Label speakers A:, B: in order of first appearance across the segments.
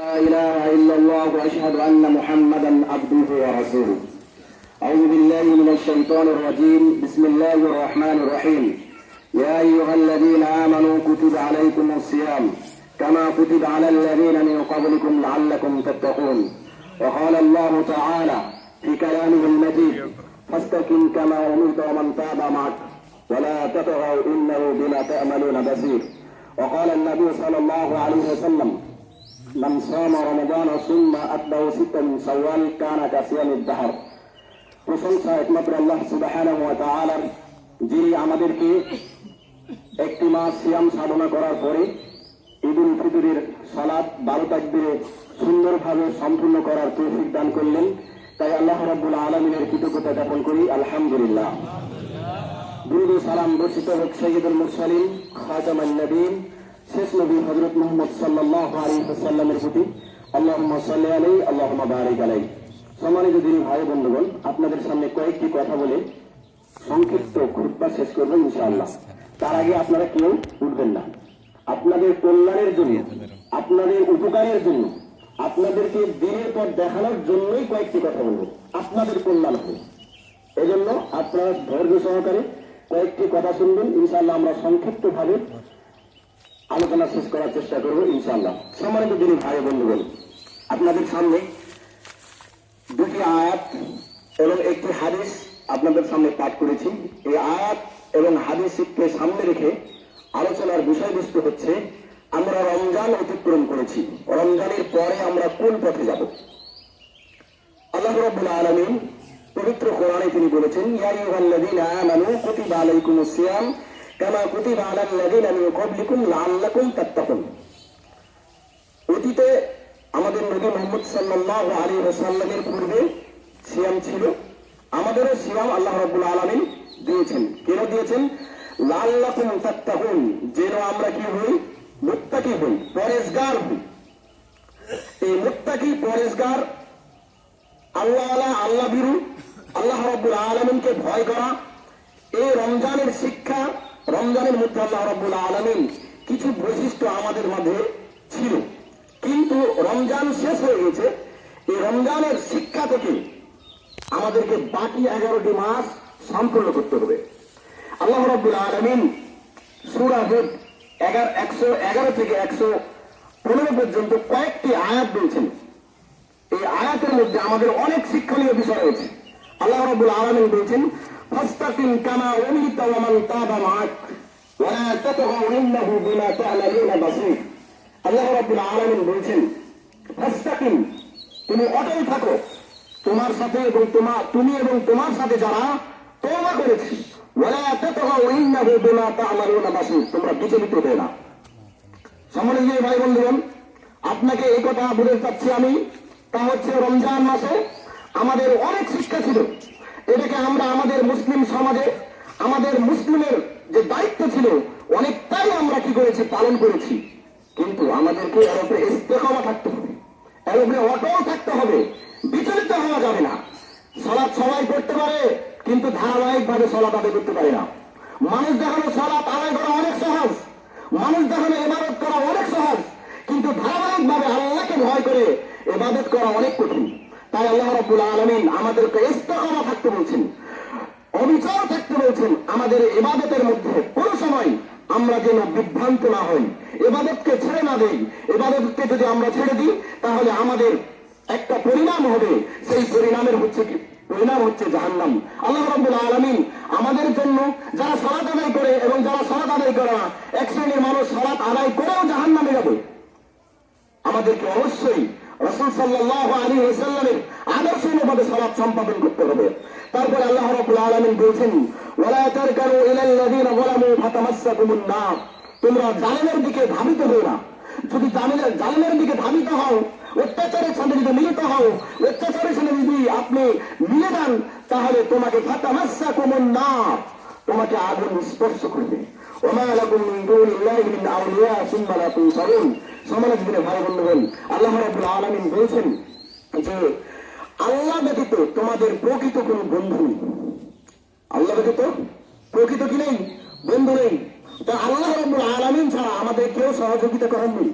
A: لا إله إلا الله وأشهد أن محمدا عبده ورسوله. أعوذ بالله من الشيطان الرجيم. بسم الله الرحمن الرحيم. يا أيها الذين آمنوا كتب عليكم الصيام كما كتب على الذين من قبلكم لعلكم تتقون. وقال الله تعالى في كلامه المجيد فاستقم كما أمرت ومن تاب معك ولا تطغوا إنه بما تعملون بصير. وقال النبي صلى الله عليه وسلم من صام رمضان ثم أتبعه ستا من شوال كان كصيام الدهر প্রশংসা একমাত্র আল্লাহ সুবাহানাহু ওয়া তাআলার যিনি আমাদেরকে একটি মাস সিয়াম সাধনা করার পরে ঈদুল ফিতরের সালাত বারো তাকবিরে সুন্দরভাবে সম্পূর্ণ করার তৌফিক দান করলেন তাই আল্লাহ রাব্বুল আলমিনের কৃতজ্ঞতা জ্ঞাপন করি আলহামদুলিল্লাহ দুরুদ ও সালাম বর্ষিত হোক সৈয়দুল মুরসালিন খাতামান নবীন শেষ নবী হজরত মোহাম্মদ ওয়াসাল্লামের প্রতি আল্লাহুম্মা সাল্লি আলাইহি, আল্লাহুম্মা বারিক আলাইহি। সম্মানিত দিনী ভাই বন্ধুগণ, আপনাদের সামনে কয়েকটি কথা বলে সংক্ষিপ্ত খুতবা শেষ করব ইনশাআল্লাহ। তার আগে আপনারা কেউ উঠবেন না। আপনাদের কল্যাণের জন্য, আপনাদের উপকারের জন্য, আপনাদেরকে দিনের পর দেখানোর জন্যই কয়েকটি কথা বলব। আপনাদের কল্যাণ হবে। এজন্য আপনারা ধৈর্য সহকারে কয়েকটি কথা শুনবেন। ইনশাআল্লাহ আমরা সংক্ষিপ্ত ভাবে আলোচনা শেষ করার চেষ্টা করব, ইনশাআল্লাহ। সম্মানিত দিনী ভাই বন্ধুগণ, আপনাদের সামনে দুটি আয়াত এবং একটি হাদিস আপনাদের সামনে পাঠ করেছি। এই আয়াত এবং হাদিসকে সামনে রেখে আলোচনার বিষয়বস্তু হচ্ছে, আমরা রমজান অতিক্রম করেছি। রমজানের পরে আমরা কোন পথে যাব? আল্লাহ রাব্বুল আলামিন পবিত্র কোরআনে তিনি বলেছেন, ইয়া আইয়ুহাল্লাযীনা আমানু কুতিবা আলাইকুমুস সিয়াম। কামা কুতিবা আলাল লাযীনা মিন ক্বাবলিকুম লাআল্লাকুম তাত্তাকুন অতীতে আমাদের নবী মোহাম্মদ সাল্লাল্লাহু আলাইহি ওয়াসাল্লামের পূর্বে সিয়াম ছিল। আমাদেরও সিয়াম আল্লাহ রাব্বুল আলামিন দিয়েছেন। কেন দিয়েছেন? লাআল্লাকুম তাত্তাকুন। যেন আমরা কি হই? মুত্তাকি হই, পরেশগার হই। এই মুত্তাকি, পরেশগার আল্লাহ আল্লাহ আল্লাহ বিরু, আল্লাহ রব্বুল আলমিনকে ভয় করা, এই রমজানের শিক্ষা রমজানের মধ্যে আল্লাহ রব্বুল আলমিন কিছু বৈশিষ্ট্য আমাদের মাঝে ছিল। কিন্তু রমজান শেষ হয়ে গেছে। এই রমজানের শিক্ষা থেকে আমাদেরকে বাকি এগারোটি মাস সম্পূর্ণ করতে হবে। আল্লাহ রব্বুল আলমিন সুরা হুদ এগারো একশো এগারো থেকে একশো পনেরো পর্যন্ত কয়েকটি আয়াত বলছেন এই আয়াতের মধ্যে আমাদের অনেক শিক্ষণীয় বিষয় রয়েছে। আল্লাহ রাব্বুল আলামিন বলেছেন উমিরতা ওয়া মান তাবা মাআক ওয়া লা তাতগাউ ইন্নাহু বিমা তা'মালুনা বাসীর আল্লাহ রাব্বুল আলামিন বলেছেন, ফাস্তাকিম, তুমি অটল থাকো। তোমার সাথে এবং তোমার তুমি এবং তোমার সাথে যারা তওবা করেছে ওয়া লা তাতগাউ ইন্নাহু বিমা তা'মালুনা বাসীর। তোমরা বিচলিত হও না। সম্মানিত ভাই বন্ধুগণ, আপনাকে এই কথা বলে চাচ্ছি আমি। তা হচ্ছে রমজান মাসে আমাদের অনেক শিক্ষা ছিল। এটাকে আমরা আমাদের মুসলিম সমাজে, আমাদের মুসলিমের যে দায়িত্ব ছিল, অনেকটাই আমরা কি করেছি, পালন করেছি। কিন্তু আমাদেরকে এর উপরে থাকতে হবে এর অটল থাকতে হবে, বিচলিত হওয়া যাবে না। সলাপ সবাই করতে পারে, কিন্তু ধারাবাহিক ভাবে সলাৎ আদায় করতে পারে না। মানুষ দেখানো সলাপ আদায় করা অনেক সহজ, মানুষ দেখানো ইবাদত করা অনেক সহজ, কিন্তু ধারাবাহিক ভাবে আল্লাহকে ভয় করে এবাদত করা অনেক কঠিন। তাই আল্লাহ রাব্বুল আলামিন আমাদেরকে ইস্তেকামা থাকতে বলছেন, অবিচার থাকতে বলছেন, আমাদের এবাদতের মধ্যে কোন সময় আমরা যেন বিভ্রান্ত না হই এবাদতকে ছেড়ে না দেই। এবাদতকে যদি আমরা ছেড়ে দিই, তাহলে আমাদের একটা পরিণাম হবে। সেই পরিণামের হচ্ছে কি? পরিণাম হচ্ছে জাহান্নাম। আল্লাহ রাব্বুল আলামিন আমাদের জন্য যারা সালাত আদায় করে এবং যারা সালাত আদায় করে না, এক শ্রেণির মানুষ সালাত আদায় করেও জাহান্নামে যাবে। আমাদেরকে অবশ্যই রসুল সাল্লাহ আলী ওসাল্লামের আদর্শ সম্পাদন করতে হবে। আল্লাহ রাব্বুল আলামিন বলছেন যালামু ফাতামাসসাকুমুন নার। তোমরা দিকে ধাবিত না। যদি দিকে ধাবিত হও, অত্যাচারের যদি মিলিত হও, অত্যাচারের যদি আপনি মিলে যান, তাহলে তোমাকে ফাতামাসসাকুমুন নার। তোমাকে আগুন স্পর্শ করবে। ওমা আউলিয়া সমাজ ভাই বন্ধুগণ আল্লাহ রাব্বুল আলামিন বলছেন যে, আল্লাহ ব্যতীত তোমাদের প্রকৃত কোন বন্ধু নেই। আল্লাহ ব্যতীত প্রকৃত কি নেই? বন্ধু নেই। তা আল্লাহ রাব্বুল আলামিন ছাড়া আমাদের কেউ সহযোগিতা করেননি।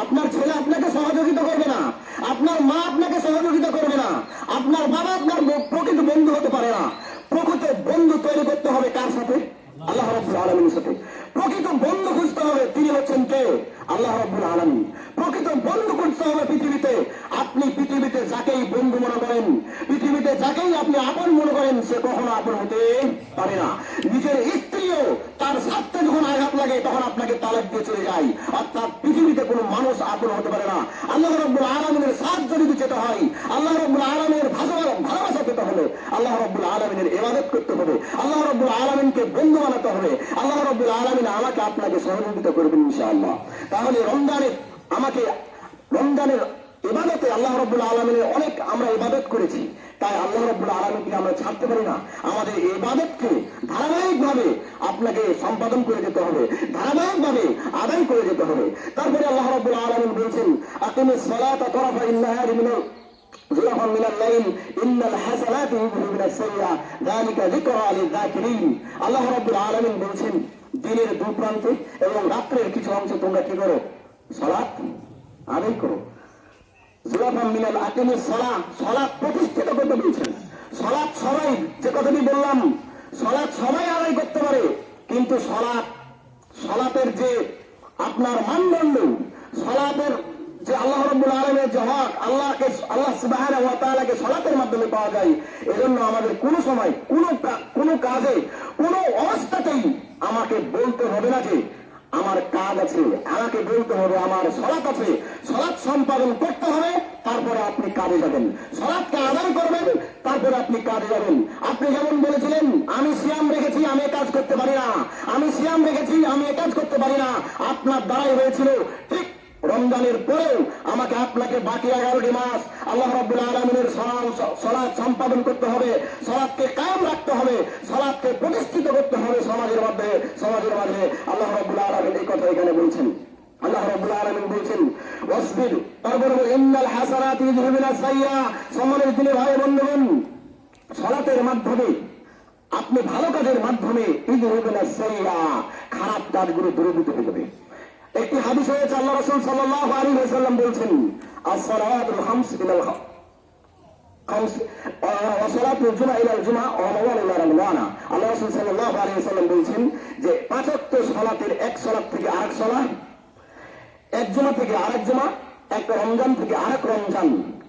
A: আপনার ছেলে আপনাকে সহযোগিতা করবে না। আপনার মা আপনাকে সহযোগিতা করবে না। আপনার বাবা আপনার প্রকৃত বন্ধু হতে পারে না। প্রকৃত বন্ধু তৈরি করতে হবে কার সাথে? আল্লাহ রব্বুল আলমীর সাথে। প্রকৃত বন্ধু খুঁজতে হবে তিনি হচ্ছেন কে? আল্লাহ রব্বুল আলমী প্রকৃত বন্ধু খুঁজতে হবে পৃথিবীতে আপনি পৃথিবীতে যাকেই বন্ধু মনে করেন, পৃথিবীতে যাকেই আপনি আপন মনে করেন, সে কখনো আপন হতে পারে না। নিজের স্ত্রীও তার স্বার্থে যখন আঘাত লাগে, তখন আপনাকে তালাক দিয়ে চলে যায়। অর্থাৎ পৃথিবীতে কোনো মানুষ আপন হতে পারে না। আল্লাহ রব্বুল আলমিনের সাহায্য যদি যেতে হয়, আল্লাহ রব্বুল আলমের ভাষা ভালোবাসা পেতে হলে আল্লাহ রব্বুল আলমিনের ইবাদত করতে হবে। আল্লাহ রব্বুল আলমিনকে বন্ধু বানাতে হবে। আল্লাহ রব্বুল আলমিন আমাকে আপনাকে সহযোগিতা করবেন ইনশাআল্লাহ। তাহলে রমজানের আমাকে, রমজানের ইবাদতে আল্লাহ রব্বুল আলমিনের অনেক আমরা ইবাদত করেছি। তাই আল্লাহ রব্বুল আলমীকে আমরা ছাড়তে পারি না আমাদের এই ইবাদতকে ধারাবাহিকভাবে আপনাকে সম্পাদন করে যেতে হবে ধারাবাহিকভাবে আদায় করে যেতে হবে তারপরে আল্লাহ রব্বুল আলমিন বলছেন আকিমি সলাত তরফা ইন্নাহারি মিনাল زلفا من الليل إن الحسنات يذهبن السيئة ذلك ذكرى للذاكرين আল্লাহ রাব্বুল আলামিন বলছেন দিনের দু প্রান্তে এবং রাত্রের কিছু অংশে তোমরা কি করো সালাত আদায় করো আপনার মানদণ্ড, সালাতের যে আল্লাহ রব্বুল আলমের যে হক, আল্লাহকে, আল্লাহ সুবাহান ওয়া তাআলাকে সালাতের মাধ্যমে পাওয়া যায়, এজন্য আমাদের কোনো সময়, কোনো কোনো কাজে, কোনো অবস্থাতেই আমাকে বলতে হবে না যে আমার কাজ আছে, আমাকে বলতে হবে, আমার সলাৎ আছে। সলাৎ সম্পাদন করতে হবে, তারপরে আপনি কাজে যাবেন। সলাৎকে আদান করবেন, তারপরে আপনি কাজে যাবেন। আপনি যেমন বলেছিলেন, আমি সিয়াম রেখেছি, আমি কাজ করতে পারি না। আমি সিয়াম রেখেছি, আমি কাজ করতে পারি না। আপনার দ্বারাই হয়েছিল। ঠিক রমজানের পরেও আমাকে আপনাকে বাকি এগারোটি মাস আল্লাহ রব্বুল আলমিনের সলাদ সম্পাদন করতে হবে সলাদকে কায়েম রাখতে হবে সলাদকে প্রতিষ্ঠিত করতে হবে সমাজের মধ্যে, সমাজের মাঝে। আল্লাহ রব্বুল আলমিন এই কথা এখানে বলছেন। আল্লাহ রব্বুল আলমিন বলছেন, ওয়াসবির, তারপরে ইন্নাল হাসানাত ইযহিবুনা সাইয়্যা। সম্মানের দিনে ভাই বন্ধুগণ, সলাতের মাধ্যমে, আপনি ভালো কাজের মাধ্যমে ঈদ হবেন খারাপ কাজগুলো দূরীভূত হয়ে যাবে। একটি হাদিস হয়েছে, আল্লাহ রসুল সাল্লাহ আলী সাল্লাম বলছেন আসসালাতুল খামস ইলাল ওয়াক্ত এক থেকে আরেক এক থেকে এক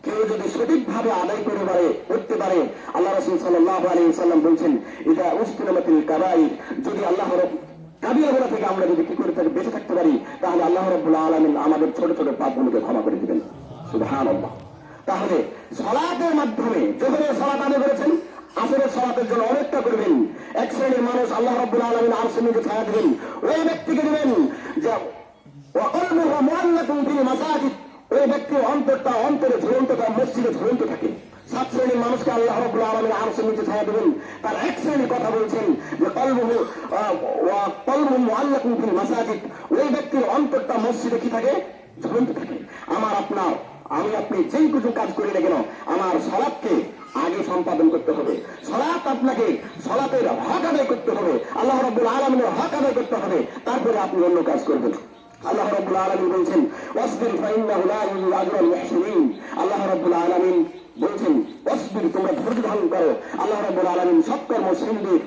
A: কেউ যদি আদায় পারে পারে, আল্লাহ রসুল সাল্লাহ আলী সাল্লাম বলছেন এটা কাবাই যদি আল্লাহ দাবি থেকে আমরা যদি কি করে থাকি, বেঁচে থাকতে পারি, তাহলে আল্লাহ রবুল্লাহ আলমিন আমাদের ছোট ছোট পাপগুলোকে ক্ষমা করে দিবেন। সুধান তাহলে সলাতের মাধ্যমে যেখানে সলাত আদে করেছেন, আসরের সলাতের জন্য অনেকটা করবেন। এক শ্রেণির মানুষ আল্লাহ রব্বুল আলমিন আর শ্রেণীকে ছায়া দেবেন। ওই ব্যক্তিকে দেবেন যে অকল্প মোহাল্লা তুমি মাসাজিদ। ওই ব্যক্তির অন্তরটা, অন্তরে ঝুলন্ত মসজিদে ঝুলন্ত থাকে। সাত শ্রেণির মানুষকে আল্লাহ রব্বুল আলমীর আরও নিচে ছায়া দেবেন। তার এক শ্রেণির কথা বলছেন যে কলবহু কলবহু মুআল্লাকুম ফিল মাসাজিদ। ওই ব্যক্তির অন্তরটা মসজিদে কি থাকে? ঝুলন্ত থাকে। আমার আপনার, আমি আপনি যেই কিছু কাজ করি না কেন, আমার সলাপকে আগে সম্পাদন করতে হবে। সলাপ আপনাকে সলাপের হক আদায় করতে হবে। আল্লাহ রব্বুল আলমিনের হক আদায় করতে হবে। তারপরে আপনি অন্য কাজ করবেন। আল্লাহ রব্বুল আলমিন বলছেন, ওয়াসবির ফাইন্নাহু লা ইউযিউ আজরাল মুহসিনিন। আল্লাহ রব্বুল আলমিন বলছেন ওয়াসবির তোমরা ধৈর্য ধারণ করো। আল্লাহ রব্বুল আলমিন সৎকর্মশীলদের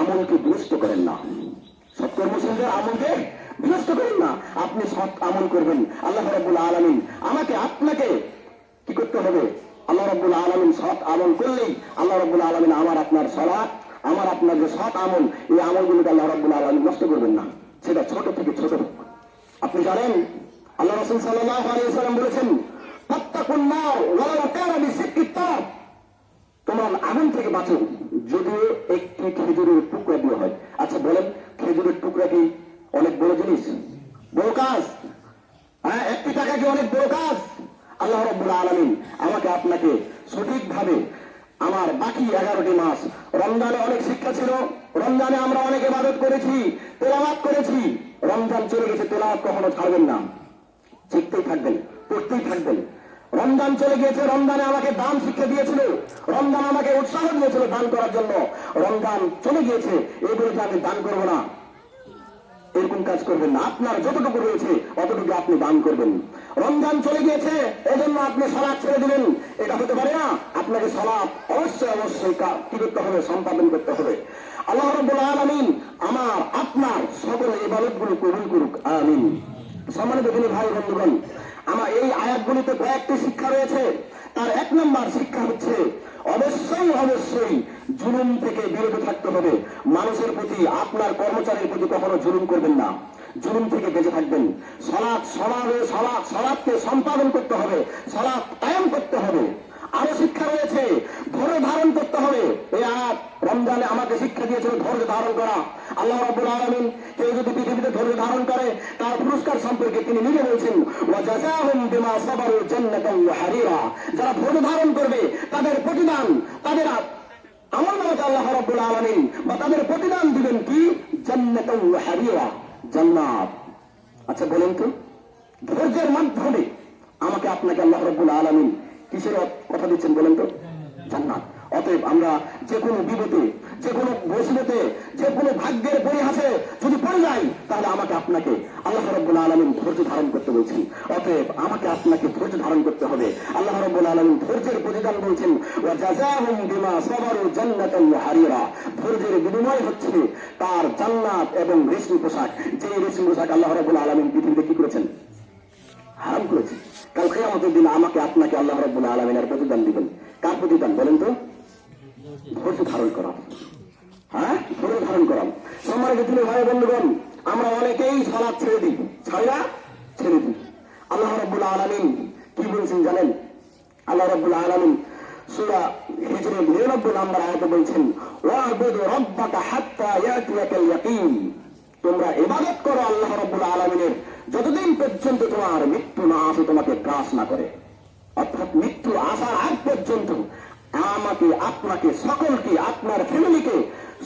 A: আমলকে বিনষ্ট করেন না। সৎকর্মশীলদের আমলকে বিনষ্ট করেন না। আপনি সৎ আমল করবেন। আল্লাহ রব্বুল আলমিন আমাকে, আপনাকে কি করতে হবে? আল্লাহ রব্বুল আলমিন সৎ আমল করলেই আল্লাহ রব্বুল আলমিন আমার আপনার সলাৎ, আমার আপনার যে সৎ আমল, এই আমলগুলোকে আল্লাহ রব্বুল আলমিন নষ্ট করবেন না। সেটা ছোট থেকে ছোট আপনি জানেন, আল্লাহ রসুল সাল্লাহ আলিয়াল্লাম বলেছেন তোমার আগুন থেকে বাঁচো যদিও একটি খেজুরের টুকরা দিয়ে হয়। আচ্ছা বলেন, খেজুরের টুকরা কি অনেক বড় জিনিস? বড় কাজ? হ্যাঁ একটি টাকা কি অনেক বড় কাজ? আল্লাহ রব্বুল আলমিন আমাকে আপনাকে সঠিকভাবে আমার বাকি এগারোটি মাস, রমজানে অনেক শিক্ষা ছিল, রমজানে আমরা অনেক ইবাদত করেছি, তেলাওয়াত করেছি, রমজান চলে গেছে, তেলাওয়াত কখনো ছাড়বেন না। শিখতেই থাকবেন। পড়তেই থাকবেন রমজান চলে গিয়েছে, রমজানে আমাকে দান শিক্ষা দিয়েছিল, রমজান আমাকে উৎসাহ দিয়েছিল দান করার জন্য। রমজান চলে গিয়েছে, এই বলে আমি দান করব না। এরকম কাজ করবেন না। আপনার যতটুকু রয়েছে, অতটুকু আপনি দান করবেন। রমজান চলে গিয়েছে, এজন্য আপনি সলাপ ছেড়ে দিলেন এটা হতে পারে না, আপনাকে সলাপ অবশ্যই অবশ্যই কি করতে হবে? সম্পাদন করতে হবে। আল্লাহ রব্বুল আলামিন আমার, আপনার সকল ইবাদতগুলো কবুল করুক, আমিন। সম্মানিত ভাই বন্ধুগণ আমার এই আয়াতগুলিতে কয়েকটি শিক্ষা রয়েছে। তার এক নম্বর শিক্ষা হচ্ছে, অবশ্যই অবশ্যই জুলুম থেকে বিরত থাকতে হবে। মানুষের প্রতি, আপনার কর্মচারীর প্রতি কখনো জুলুম করবেন না। জুলুম থেকে বেঁচে থাকবেন। সলাৎ সমাবে সলাৎ সলাৎকে সম্পাদন করতে হবে। সলাৎ কায়াম করতে হবে। আরও শিক্ষা রয়েছে ধৈর্য ধারণ করতে হবে। এই আয়াত রমজানে আমাকে শিক্ষা দিয়েছিল ধৈর্য ধারণ করা। আল্লাহ রাব্বুল আলামিন কেউ যদি পৃথিবীতে ধৈর্য ধারণ করে, তার পুরস্কার সম্পর্কে তিনি নিজে বলছেন যারা ধৈর্য ধারণ করবে, তাদের প্রতিদান, তাদের আমল নামাতে আল্লাহ রাব্বুল আলামিন, বা তাদের প্রতিদান দিবেন কি? জান্নাতান ওয়া হারিরা, জান্নাত। আচ্ছা বলেন তো, ধৈর্যের মাধ্যমে আমাকে আপনাকে আল্লাহ রব্বুল আলমিন কিসের কথা দিচ্ছেন বলেন তো? জান্নাত। অতএব আমরা যে কোনো বিপদে, যে কোনো মুসিবতে, যে কোনো ভাগ্যের পরিহাসে যদি পড়ে যাই, তাহলে আমাকে আপনাকে আল্লাহ রব্বুল আলমিন ধৈর্য ধারণ করতে বলছেন। অতএব আমাকে আপনাকে ধৈর্য ধারণ করতে হবে। আল্লাহ রব্বুল আলমিন ধৈর্যের প্রতিদান বলছেন বিমা সাবারু জান্নাতান ওয়া হারিরা। ধৈর্যের বিনিময় হচ্ছে তার জান্নাত এবং রেশমি পোশাক। যে রেশমি পোশাক আল্লাহ রব্বুল আলমিন পৃথিবীতে কি করেছেন? হারাম করেছে। কাল খেয়ামতের দিন আমাকে আপনাকে আল্লাহ রব্বুল আলমিনের প্রতিদান দিবেন। কার প্রতিদান বলেন তো? ধৈর্য ধারণ করা। হ্যাঁ? ধৈর্য ধারণ করা। সম্মানিত তিনি ভাই বন্ধুগণ, আমরা অনেকেই সালাদ ছেড়ে দিই। ছাড়ি ছেড়ে দিই। আল্লাহ রব্বুল আলমিন কি বলছেন জানেন? আল্লাহ রব্বুল আলমিন সুরা হিজরের নিরানব্বই নাম্বার আয়তে বলছেন, ওয়াবুদ রব্বাকা হাত্তা ইয়াতিয়াকাল ইয়াকিন। তোমরা ইবাদত করো আল্লাহ রব্বুল আলমিনের। যতদিন পর্যন্ত তোমার মৃত্যু না আসে, তোমাকে গ্রাস না করে। অর্থাৎ মৃত্যু আসার আগ পর্যন্ত আমাকে, আপনাকে, সকলকে, আপনার ফ্যামিলিকে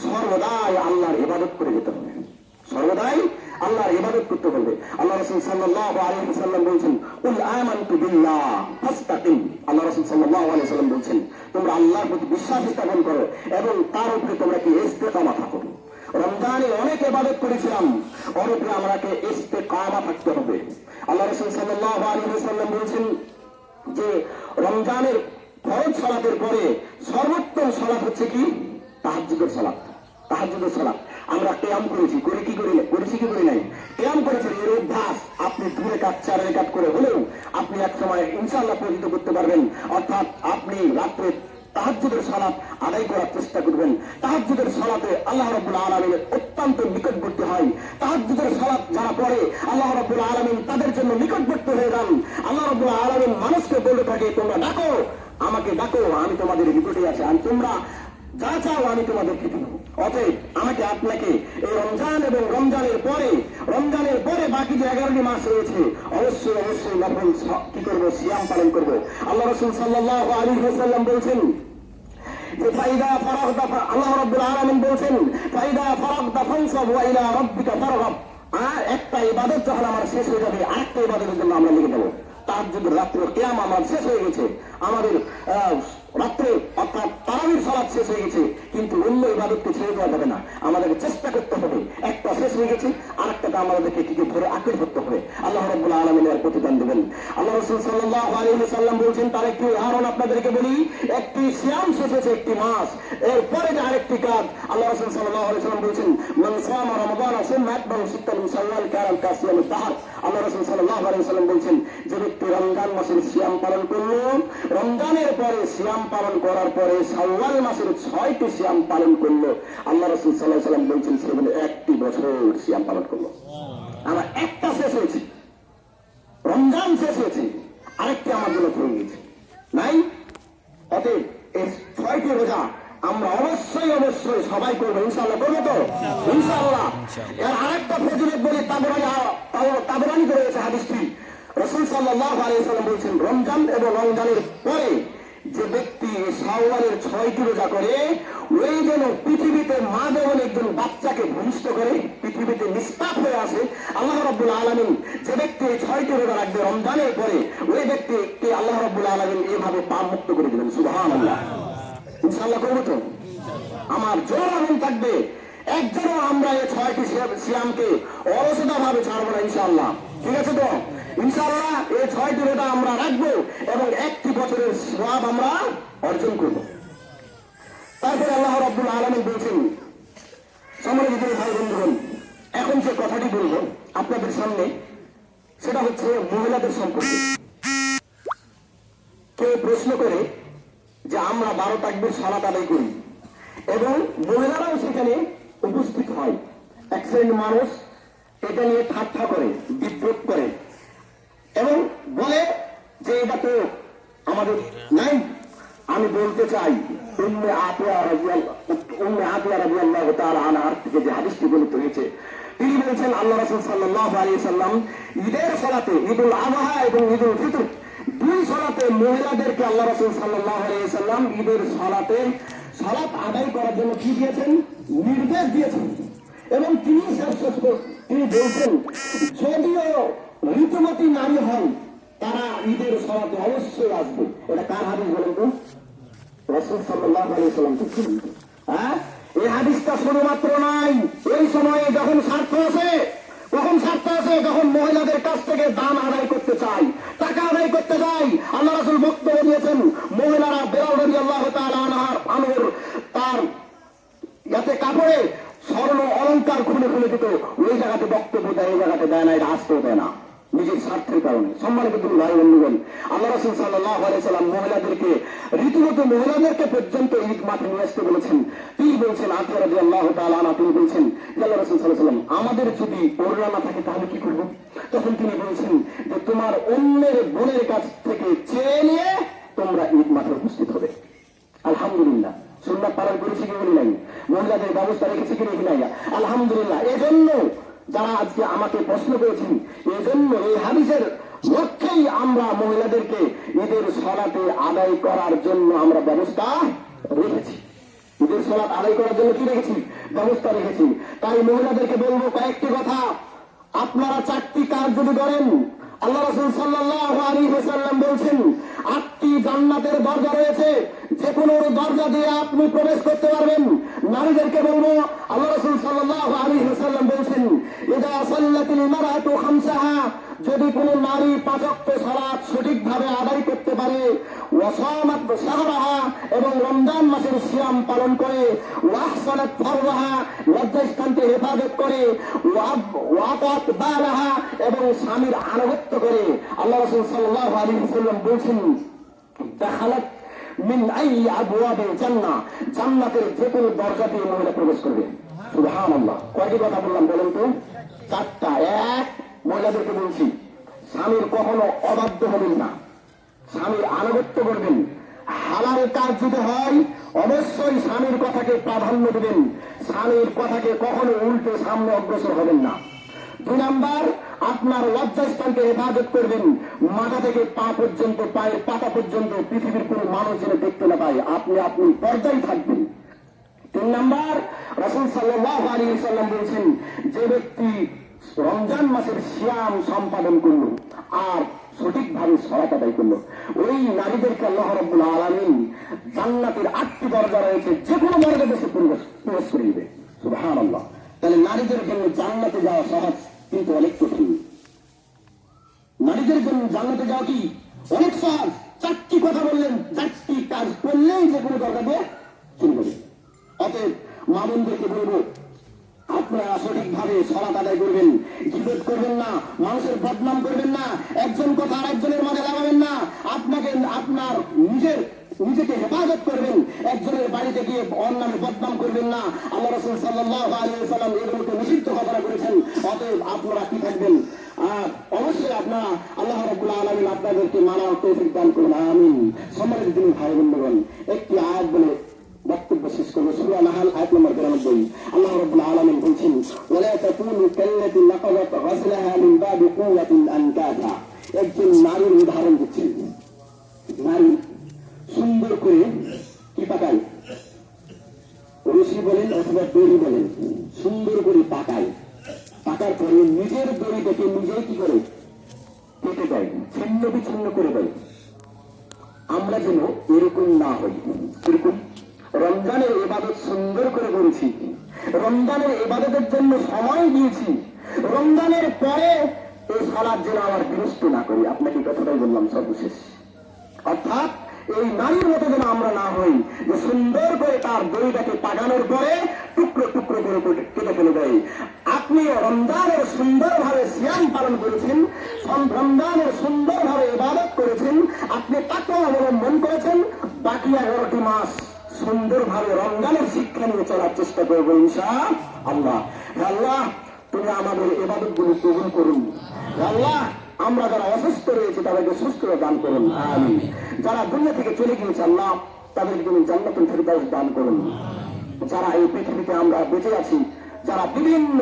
A: সর্বদাই আল্লাহর ইবাদত করে যেতে হবে। সর্বদাই আল্লাহর ইবাদত করতে হবে। আল্লাহ রসুল সাল্লাল্লাহু আলাইহি সাল্লাম বলছেন, কুল আমানতু বিল্লাহ আল্লাহ রসুল সাল্লাল্লাহু আলাইহি সাল্লাম বলছেন, তোমরা আল্লাহর প্রতি বিশ্বাস স্থাপন করো এবং তার উপরে তোমরা কি ইস্তেকামা থাকো? রমজানে অনেক ইবাদত করেছিলাম। ওর উপরে আমাকে ইস্তেকামা থাকতে হবে। আল্লাহ রসুল সাল্লাল্লাহু আলাইহি সাল্লাম বলছেন যে, রমজানের ফরজ সালাতের পরে সর্বোত্তম সালাত হচ্ছে কি? তাহাজ্জুদের সালাত। তাহাজ্জুদের সালাত। আমরা কেয়াম করেছি। করে কি করি করেছি কি করি নাই? কেয়াম করেছেন এর অভ্যাস। আপনি দূরে কাজ চার কাজ করে হলেও আপনি এক সময় ইনশাল্লাহ পরিচিত করতে পারবেন। অর্থাৎ আপনি রাত্রে তাহাজ্জুদের সালাত আদায় করার চেষ্টা করবেন। তাহাজ্জুদের সালাতে আল্লাহ রাব্বুল আলামিনের অত্যন্ত নিকটবর্তী হয়। তাহাজ্জুদের সালাত যারা পড়ে, আল্লাহ রাব্বুল আলামিন তাদের জন্য নিকটবর্তী হয়ে যান। আল্লাহ রাব্বুল আলামিন মানুষকে বলতে থাকে, তোমরা ডাকো, আমাকে ডাকো, আমি তোমাদের নিকটে আছি। আর তোমরা যা চাও, আমি তোমাদেরকে দিব অতএব আমাকে আপনাকে এই রমজান এবং রমজানের পরে রমজানের পরে বাকি যে এগারোটি মাস রয়েছে, অবশ্যই অবশ্যই নফল কি করব? সিয়াম পালন করব। আল্লাহ রসুল সাল্লাহ আলী সাল্লাম বলছেন আর একটা ইবাদত যখন আমার শেষ হয়ে যাবে, আরেকটা ইবাদতের জন্য আমরা লিখে দেবো। তার যদি রাত্রে কেয়াম আমার শেষ হয়ে গেছে। আমাদের রাত্রে অর্থাৎ তারাবির সালাদ শেষ হয়ে গেছে। কিন্তু অন্য ইবাদতকে ছেড়ে দেওয়া যাবে না। আমাদেরকে চেষ্টা করতে হবে। একটা শেষ হয়ে গেছে আর একটা আমাদেরকে কি ধরে আঁকড়ে ধরতে হবে। আল্লাহ রব্বুল আলমিনের প্রতিদান দেবেন। আল্লাহ রসুল সাল্লাহ আলী সাল্লাম বলছেন তার একটি উদাহরণ আপনাদেরকে বলি? একটি শ্যাম শেষ হয়েছে একটি মাস। এরপরে যে আরেকটি কাজ, আল্লাহ রসুল সাল্লাহ আলী সাল্লাম বলছেন, মান সামা রমাদান কাসিয়াম দাহার। আল্লাহ রসুল সাল্লাহ আলী সাল্লাম বলছেন, যে ব্যক্তি রমজান মাসের সিয়াম পালন করল, রমজানের পরে সিয়াম পালন করার পরে সাওয়াল মাসের ছয়টি সিয়াম পালন করল। আল্লাহ রসুল সাল্লাহ সাল্লাম বলছেন সে বলে একটি বছর সিয়াম পালন করল। আমার একটা শেষ হয়েছে। রমজান শেষ হয়েছে। আরেকটি আমার জন্য পড়ে গেছে নাই? অতএব এই ছয়টি রোজা আমরা অবশ্যই অবশ্যই সবাই করব ইনশাল্লাহ করব তো? ইনশাল্লাহ এর আরেকটা ফজিলত বলি তাবরানি রয়েছে হাদিসটি। রসুল সাল্লাহ আলিয়াল্লাম বলছেন রমজান এবং রমজানের পরে যে ব্যক্তি শাওয়ালের ছয়টি রোজা করে, ওই যেন পৃথিবীতে মা যেমন একজন বাচ্চাকে ভূমিষ্ঠ করে, পৃথিবীতে নিষ্পাপ হয়ে আসে, আল্লাহ রব্বুল আলমিন যে ব্যক্তি ছয়টি রোজা রাখবে রমজানের পরে ওই ব্যক্তিকে আল্লাহ রব্বুল আলমিন এভাবে পাপ মুক্ত করে দিলেন সুবাহ আল্লাহ ইনশাল্লাহ করব তো? আমার জোর আগুন থাকবে। একজনও আমরা এই ছয়টি সিয়াম- সিয়ামকে অলসতা ভাবে ছাড়বো না ইনশাল্লাহ ঠিক আছে তো? ইনশাআল্লাহ এই ছয়টি রোজা আমরা রাখব এবং একটি বছরের সব আমরা অর্জন করব। তারপরে আল্লাহ রব্বুল আলমী বলছেন, সম্মানিত ভাই বন্ধুগণ, এখন যে কথাটি বলব আপনাদের সামনে, সেটা হচ্ছে মহিলাদের সম্পর্কে। কেউ প্রশ্ন করে যে আমরা বারো তাকবির সালাত আদায় করি এবং মহিলারাও সেখানে উপস্থিত হয়। এক মানুষ এটা নিয়ে ঠাট্টা করে, বিদ্রোহ করে। এবং বলে যে এটা তো আমাদের নাই, আমি বলতে চাই, উম্মে আতিয়া রাজিয়াল- উম্মে আতিয়া রাদিয়াল্লাহু তাআলা আনহার থেকে যে হাদিসটি বর্ণিত হয়েছে, তিনি বলছেন, আল্লাহ রাসূল সাল্লাল্লাহু আলাইহি সাল্লাম ঈদের সালাতে ঈদুল আযহা এবং ঈদুল ফিতর, দুই সালাতে মহিলাদেরকে আল্লাহ রাসূল সাল্লাল্লাহু আলাইহি সাল্লাম ঈদের সালাতে সালাত আদায় করার জন্য কি দিয়েছেন? নির্দেশ দিয়েছেন। এবং তিনি তিনি বলছেন ঋতুমতী নারী হন, তারা ঈদের সরাতে অবশ্যই আসবে। এটা কার হাদিস বলেন তো? রসুল সাল্লাহ আলী সাল্লাম হ্যাঁ? এই হাদিসটা শুধুমাত্র নাই। এই সময়ে যখন স্বার্থ আছে কখন স্বার্থ আছে, যখন মহিলাদের কাছ থেকে দাম আদায় করতে চাই, টাকা আদায় করতে চাই। আল্লাহ রাসুল বক্তব্য দিয়েছেন মহিলারা বেলাল রবি আল্লাহ আনহার আনুর তার যাতে কাপড়ে স্বর্ণ অলঙ্কার খুলে খুলে দিত, ওই জায়গাতে বক্তব্য দেয় ওই জায়গাতে দেয় না, এটা আসতেও দেয় না। নিজের স্বার্থের কারণে। সম্মানিত দুই ভাই বন্ধুগণ আল্লাহ রসুল সাল্লাহ সাল্লাম মহিলাদেরকে, রীতিমতো মহিলাদেরকে পর্যন্ত ঈদ মাঠে নিয়ে আসতে বলেছেন। তিনি বলছেন, আতিয়া রাজি আল্লাহ তালা তিনি বলছেন আল্লাহ রসুল সাল্লাহ সাল্লাম আমাদের যদি ওরলা না থাকে তাহলে কি করব? তখন তিনি বলছেন যে, তোমার অন্যের বোনের কাছ থেকে চেয়ে নিয়ে তোমরা ঈদ মাঠে উপস্থিত হবে। আলহামদুলিল্লাহ। সুন্নাত পালন করেছি কি বলি নাই? মহিলাদের ব্যবস্থা রেখেছি কি রেখে নাই? আলহামদুলিল্লাহ। এজন্য যারা আজকে আমাকে প্রশ্ন করেছেন, এজন্য এই হাদিসের লক্ষ্যেই আমরা মহিলাদেরকে ঈদের সলাতে আদায় করার জন্য আমরা ব্যবস্থা রেখেছি। ঈদের সলাত আদায় করার জন্য কি রেখেছি? ব্যবস্থা রেখেছি। তাই মহিলাদেরকে বলব কয়েকটি কথা। আপনারা চারটি কাজ যদি করেন, আল্লাহ রসুল সাল্লাহ আলী হোসাল্লাম বলছেন, আটটি জান্নাতের দরজা রয়েছে। যে কোনো দরজা দিয়ে আপনি প্রবেশ করতে পারবেন। নারীদেরকে বলব, আল্লাহ রসুল সাল্লাহ আলী হোসাল্লাম বলছেন যদি কোনো নারী পাঁচক্ত সালাত সঠিকভাবে আদায় করতে পারে এবং রমজান মাসের সিয়াম পালন করে হেফাজত করে এবং স্বামীর আনুগত্য করে। আল্লাহ রসুল সাল্লাহ আলী সাল্লাম বলছেন মিন আই জান্নাতের যে কোনো দরজা দিয়ে মহিলা প্রবেশ করবে। সুবহানাল্লাহ। কয়টি কথা বললাম বলেন তো? চারটা এক, মহিলাদেরকে বলছি, স্বামীর কখনো অবাধ্য হবেন না। স্বামীর আনুগত্য করবেন। হালাল কাজ যদি হয়, অবশ্যই স্বামীর কথাকে প্রাধান্য দেবেন। স্বামীর কথাকে কখনো উল্টে সামনে অগ্রসর হবেন না। দুই নাম্বার, আপনার লজ্জাস্থানকে হেফাজত করবেন। মাথা থেকে পা পর্যন্ত, পায়ের পাতা পর্যন্ত পৃথিবীর কোন মানুষ যেন দেখতে না পায়। আপনি আপনি পর্দায় থাকবেন। তিন নাম্বার, রসুল সাল্লাম বলছেন, যে ব্যক্তি রমজান মাসের শ্যাম সম্পাদন করল আর সঠিকভাবে সহায়তা আদায় করল, ওই নারীদেরকে আল্লাহ রব্বুল আলমিন জান্নাতের আটটি দরজা রয়েছে যে কোনো দরজা দেশে প্রবেশ করে দিবে সুবহান আল্লাহ তাহলে নারীদের জন্য জান্নাতে যাওয়া সহজ, কিন্তু অনেক কঠিন। নারীদের জন্য জান্নাতে যাওয়া কি? অনেক সহজ। চারটি কথা বললেন, চারটি কাজ করলেই যে কোনো দরজা দিয়ে অতএব মামুনদেরকে বলব, আপনারা সঠিকভাবে সলাত আদায় করবেন গিবত করবেন না, মানুষের বদনাম করবেন না, একজন কথা আরেকজনের মাঝে লাগাবেন না, আপনাকে, আপনার নিজের, নিজেকে হেফাজত করবেন, একজনের বাড়িতে গিয়ে অন্যান্য বদনাম করবেন না, আল্লাহ রসুল সাল্লাম এগুলোকে নিষিদ্ধ ঘোষণা করেছেন, অতএব আপনারা কি থাকবেন? আর অবশ্যই আপনারা আল্লাহ রবুল্লাহ আলমিন আপনাদেরকে মানার তৌফিক দান করুন, আমিন। সম্মানিত তিনি ভাই বন্ধুগণ একটি আয়াত বলে বক্তব্য শেষ করব। সুরা নাহাল আয়াত নম্বর বিরানব্বই। আল্লাহ রব্বুল আলামিন বলছেন, ওয়ালা তাকুনু কাল্লাতি নাকাদাত গাসলাহা মিন বাদি কুওয়াতিন আনকাদা। একজন নারীর উদাহরণ দিচ্ছেন নারী সুন্দর করে কি পাকায়? রশি বলেন অথবা দড়ি বলেন, সুন্দর করে পাকায়। পাকার পরে নিজের দড়ি দেখে নিজেই কি করে কেটে দেয় ছিন্ন বিচ্ছিন্ন করে দেয় আমরা যেন এরকম না হই এরকম রমজানের ইবাদত সুন্দর করে করেছি রমজানের ইবাদতের জন্য সময় দিয়েছি রমজানের পরে এই সালাদ যেন আমার বিরস্ত না করি আপনাকে এই কথাটাই বললাম সর্বশেষ অর্থাৎ এই নারীর মতো যেন আমরা না হই যে সুন্দর করে তার দড়িটাকে পাগানোর পরে টুকরো টুকরো করে করে কেটে ফেলে দেয় আপনি রমজানের সুন্দরভাবে সিয়াম পালন করেছেন সম- রমজানের সুন্দরভাবে ইবাদত করেছেন আপনি তাকে অবলম্বন করেছেন বাকি এগারোটি মাস সুন্দরভাবে রমজানের শিক্ষা নিয়ে চলার চেষ্টা করব ইনশা আল্লাহ আল্লাহ, তুমি আমাদের এবাদতগুলো কবুল করুন। আল্লাহ, আমরা যারা অসুস্থ রয়েছে, তাদেরকে সুস্থতা দান করুন। যারা দুনিয়া থেকে চলে গিয়েছে, আল্লাহ, তাদেরকে তুমি জান্নাতুল ফেরদাউস দান করুন। যারা এই পৃথিবীতে আমরা বেঁচে আছি, যারা বিভিন্ন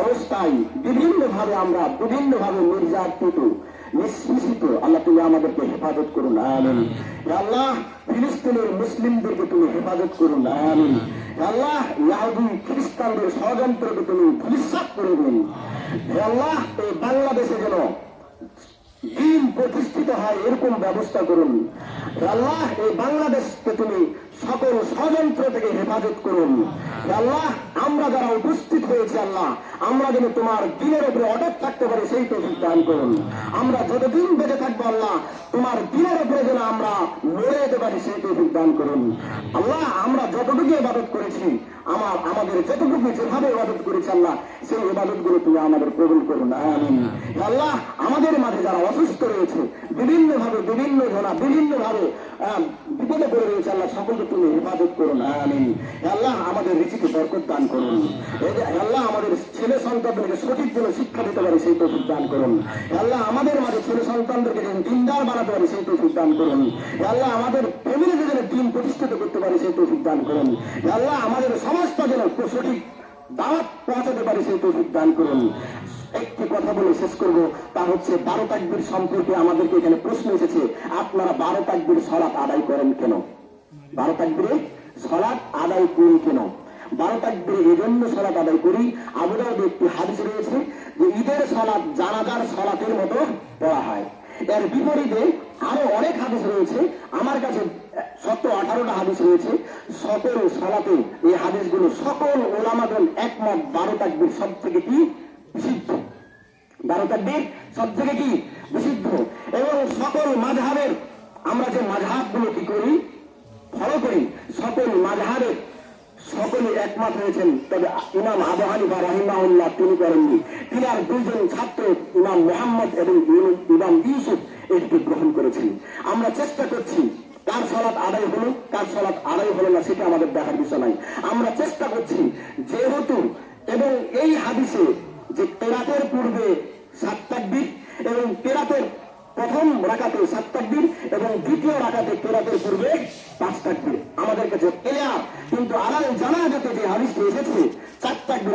A: অবস্থায় বিভিন্ন ভাবে আমরা বিভিন্ন ভাবে নির্যাতিত নিষ্পৃষিত আল্লাহ তুমি আমাদেরকে হেফাজত করুন, আমিন। আল্লাহ, ফিলিস্তিনের মুসলিমদেরকে তুমি হেফাজত করুন, আমিন। আল্লাহ, ইয়াহুদি খ্রিস্টানদের ষড়যন্ত্রকে তুমি ধূলিসাৎ করে দিন। আল্লাহ, এই বাংলাদেশে যেন দিন প্রতিষ্ঠিত হয়, এরকম ব্যবস্থা করুন। আল্লাহ, এই বাংলাদেশকে তুমি সকল ষড়যন্ত্র থেকে হেফাজত করুন। আল্লাহ, আমরা যারা উপস্থিত হয়েছি, আল্লাহ আমরা যেন তোমার দিনের উপরে অটক থাকতে পারি, সেই তৌফিক দান করুন। আমরা যতদিন বেঁচে থাকব আল্লাহ, তোমার দিনের উপরে যেন আমরা লড়ে যেতে পারি, সেই তৌফিক দান করুন। আল্লাহ, আমরা যতটুকু ইবাদত করেছি, আমার, আমাদের যতটুকু যেভাবে ইবাদত করেছি আল্লাহ, সেই ইবাদতগুলো তুমি আমাদের কবুল করুন। আল্লাহ, আমাদের মাঝে যারা অসুস্থ রয়েছে বিভিন্ন ভাবে বিভিন্ন জনা বিভিন্ন ভাবে বিপদে পড়ে রয়েছে আল্লাহ, সকলকে তুমি হেফাজত করুন। আল্লাহ, আমাদের রিচিকে বরকত দান করুন। আল্লাহ, আমাদের সন্তানদেরকে সঠিক যেন শিক্ষা দিতে পারে, সেই তৌফিক দান করুন। আল্লাহ, আমাদের মাঝে ছেলে সন্তানদেরকে যেন দিনদার বানাতে পারে, সেই তৌফিক দান করুন। আল্লাহ, আমাদের ফ্যামিলিতে যেন দিন প্রতিষ্ঠিত করতে পারে, সেই তৌফিক দান করুন। আল্লাহ, আমাদের সমাজটা যেন সঠিক দাওয়াত পৌঁছাতে পারে, সেই তৌফিক দান করুন। একটি কথা বলে শেষ করব, তা হচ্ছে বারো তাকবির সম্পর্কে আমাদেরকে এখানে প্রশ্ন এসেছে, আপনারা বারো তাকবির সলাপ আদায় করেন কেন? বারো তাকবিরে সলাপ আদায় করি কেন? বারো তাকবিরে এজন্য সলাপ আদায় করি। আবুদাউদ একটি হাদিস রয়েছে যে ঈদের সলাপ জানাজার সলাপের মতো পড়া হয়। এর বিপরীতে আরও অনেক হাদিস রয়েছে। আমার কাছে সত্তর আঠারোটা হাদিস রয়েছে। সকল সলাতে এই হাদিসগুলো সকল ওলামাগণ একমত বারো তাকবির সব থেকে কি? বিশুদ্ধ। বারো তাকবির সব থেকে কি? বিশুদ্ধ। এবং সকল মাঝহাবের আমরা যে মাঝহাবগুলো কি করি? ফলো করি। সকল মাঝহাবের সকলে একমত হয়েছেন, তবে ইমাম আবু হানিফা রাহিমাহুল্লাহ তিনি করেননি। তিনি আর দুইজন ছাত্র, ইমাম মোহাম্মদ এবং ইমাম ইউসুফ এটিকে গ্রহণ করেছেন। আমরা চেষ্টা করছি, কার সলাৎ আদায় হলো, কার সলাৎ আদায় হলো না সেটা আমাদের দেখার বিষয় নাই। আমরা চেষ্টা করছি, যেহেতু এবং এই হাদিসে যে কেরাতের পূর্বে সাত এবং কেরাতের প্রথম রাখাতে সাত তাকবির এবং দ্বিতীয় রাখাতে তোরাতের পূর্বে পাঁচ তাকবির। আমাদের কাছে ক্লিয়ার কিন্তু আলাল জানা যেতে যে হাদিসটি এসেছে, চার তাকবীর